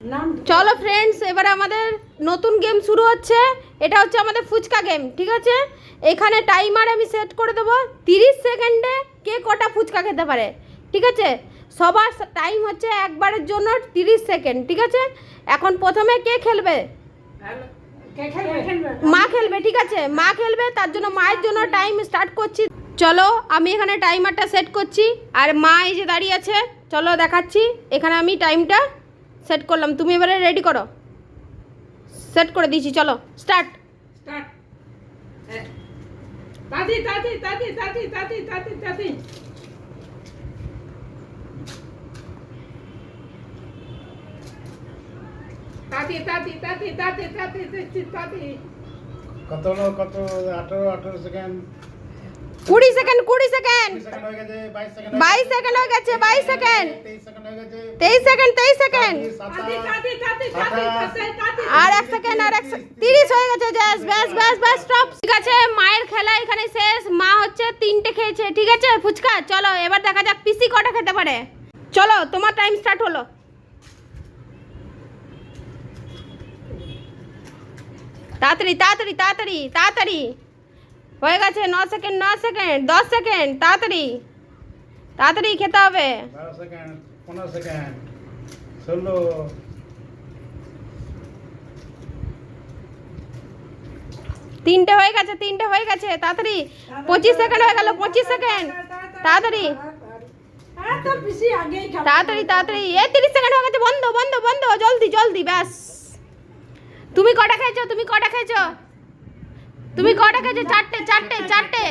নাম চলো ফ্রেন্ডস এবার আমাদের নতুন গেম শুরু হচ্ছে। এটা হচ্ছে আমাদের ফুচকা গেম ঠিক আছে? এখানে টাইমার আমি সেট করে দেবো। তিরিশ সেকেন্ডে কে কটা ফুচকা খেতে পারে ঠিক আছে? সবার টাইম হচ্ছে একবারের জন্য তিরিশ সেকেন্ড ঠিক আছে? এখন প্রথমে কে খেলবে? মা খেলবে ঠিক আছে? মা খেলবে তার জন্য মায়ের জন্য টাইম স্টার্ট করছি। চলো আমি এখানে টাইমারটা সেট করছি। আর মা এই যে দাঁড়িয়ে আছে চলো দেখাচ্ছি। এখানে আমি টাইমটা সেট করলাম তুমি এবারে রেডি করো সেট করে দিয়েছি চলো স্টার্ট স্টার্ট তাতি তাতি তাতি তাতি তাতি তাতি তাতি তাতি তাতি তাতি তাতি তাতি তাতি তাতি কত কত আঠারো আঠারো সেকেন্ড কুড়ি সেকেন্ড কুড়ি সেকেন্ড। বাইশ সেকেন্ড হয়ে গেছে। বাইশ সেকেন্ড। তেইশ সেকেন্ড তেইশ সেকেন্ড আর এক সেকেন্ড আর এক তিরিশ হয়ে গেছে ব্যাস ব্যাস ব্যাস ব্যাস স্টপ ঠিক আছে মায়ের খেলা এখানে শেষ। মা হচ্ছে তিনটে খেয়েছে ঠিক আছে? ফুচকা চলো এবার দেখা যাক পিসি কটা খেতে পারে। চলো তোমার টাইম স্টার্ট হলো। তাড়াতাড়ি তাড়াতাড়ি তাড়াতাড়ি তাড়াতাড়ি। হয়ে গেছে ন সেকেন্ড ন সেকেন্ড দশ সেকেন্ড তাড়াতাড়ি। তাড়াতাড়ি খেতে হবে। তিনটে হয়ে গেছে তিনটে হয়ে গেছে তাড়াতাড়ি। পঁচিশ সেকেন্ড হয়ে গেল পঁচিশ সেকেন্ড তাড়াতাড়ি। তাড়াতাড়ি তাড়াতাড়ি। এই তিরিশ সেকেন্ড হয়ে গেছে বন্ধ বন্ধ বন্ধ। জলদি জলদি ব্যাস। তুমি কটা খেয়েছো? তুমি কটা খেয়েছো? তুমি কটা খেয়েছো? চারটে চারটে চারটে।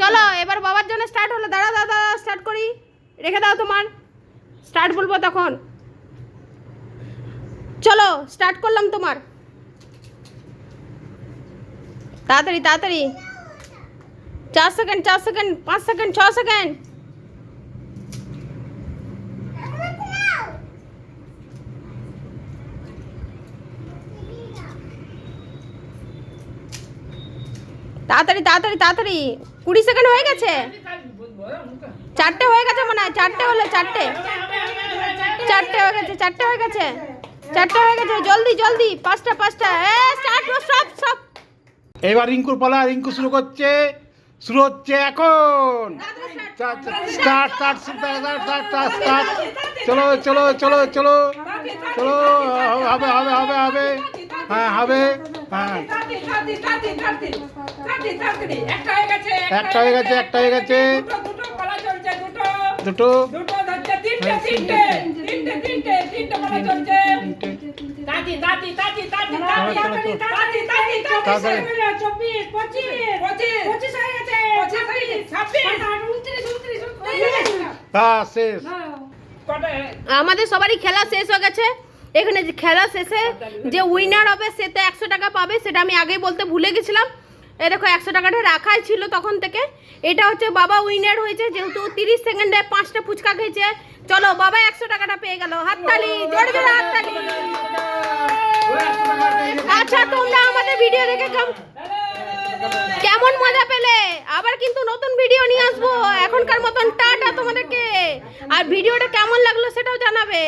চলো, এবার বাবার জন্য স্টার্ট হলো। দাঁড়া দাদা স্টার্ট করি। রেখে দাও তোমার। স্টার্ট বলব তখন। চলো স্টার্ট করলাম তোমার। তাড়াতাড়ি তাড়াতাড়ি। চার সেকেন্ড চার সেকেন্ড পাঁচ সেকেন্ড ছ সেকেন্ড তাড়াতাড়ি তাড়াতাড়ি তাড়াতাড়ি কুড়ি সেকেন্ড হয়ে গেছে চারটে হয়ে গেছে মনে হয় চারটে হলো চারটে চারটে হয়ে গেছে চারটে হয়ে গেছে চারটে হয়ে গেছে জলদি জলদি পাঁচটা পাঁচটা স্টার্ট সব সব এবার রিঙ্কুর পালা রিঙ্কু শুরু করছে শুরু হচ্ছে এখন স্টার্ট স্টার্ট স্টার্ট স্টার্ট চলো চলো চলো চলো চলো হবে হবে হবে হবে হ্যাঁ হবে একটা হয়ে গেছে, একটা হয়ে গেছে। দুটো। চব্বিশ পঁচিশ আমাদের সবারই খেলা শেষ হয়ে গেছে। এখানে খেলা শেষে যে উইনার হবে সে তো একশো টাকা পাবে, সেটা আমি আগেই বলতে ভুলে গেছিলাম। এই দেখো একশো টাকাটা রাখাই ছিল তখন থেকে। এটা হচ্ছে বাবা উইনার হয়েছে, যেহেতু তিরিশ সেকেন্ডে পাঁচটা ফুচকা খেয়েছে। চলো বাবা একশো টাকাটা পেয়ে গেল। হাততালি, জোরে হাততালি। আচ্ছা তোমরা আমাদের ভিডিও দেখে কেম- কেমন মজা পেলে? আবার কিন্তু নতুন ভিডিও নিয়ে আসব এখনকার মতন। টাটা তোমাদেরকে। আর ভিডিওটা কেমন লাগল সেটাও জানাবে।